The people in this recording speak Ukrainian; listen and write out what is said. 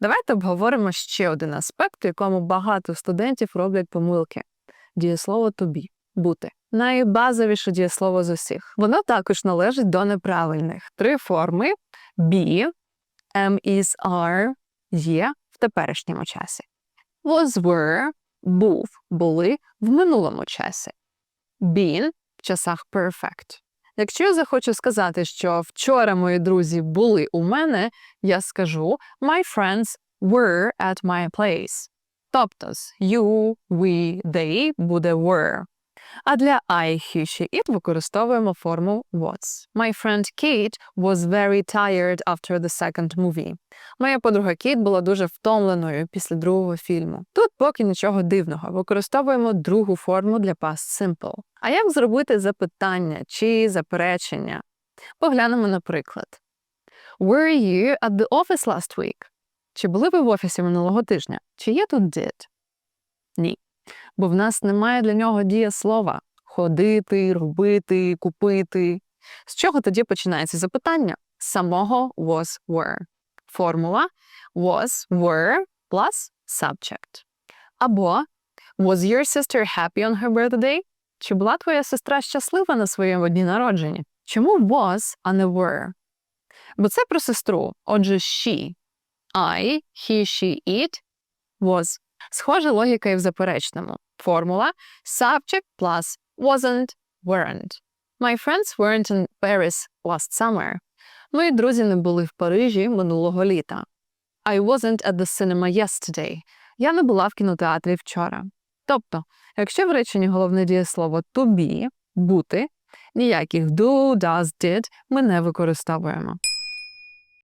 Давайте обговоримо ще один аспект, у якому багато студентів роблять помилки. Дієслово be – бути. Найбазовіше дієслово з усіх. Воно також належить до неправильних. Три форми be, am, is, are є в теперішньому часі. Was, were, був, були в минулому часі. Been в часах perfect. Якщо я захочу сказати, що вчора мої друзі були у мене, я скажу My friends were at my place. Тобто you, we, they буде were. А для I, he, she, it використовуємо форму was. My friend Kate was very tired after the second movie. Моя подруга Кейт була дуже втомленою після другого фільму. Тут поки нічого дивного. Використовуємо другу форму для past simple. А як зробити запитання чи заперечення? Поглянемо на приклад. Were you at the office last week? Чи були ви в офісі минулого тижня? Чи є тут did? Ні. Бо в нас немає для нього дієслова ходити, робити, купити. З чого тоді починається запитання? Самого was were. Формула was were plus subject. Або Was your sister happy on her birthday? Чи була твоя сестра щаслива на своєму дні народження? Чому was, а не were? Бо це про сестру. Отже, she. I, he, she, it, was. Схожа логіка і в заперечному. Формула subject plus wasn't, weren't. My friends weren't in Paris last summer. Мої друзі не були в Парижі минулого літа. I wasn't at the cinema yesterday. Я не була в кінотеатрі вчора. Тобто, якщо в реченні головне дієслово to be, бути, ніяких do, does, did ми не використовуємо.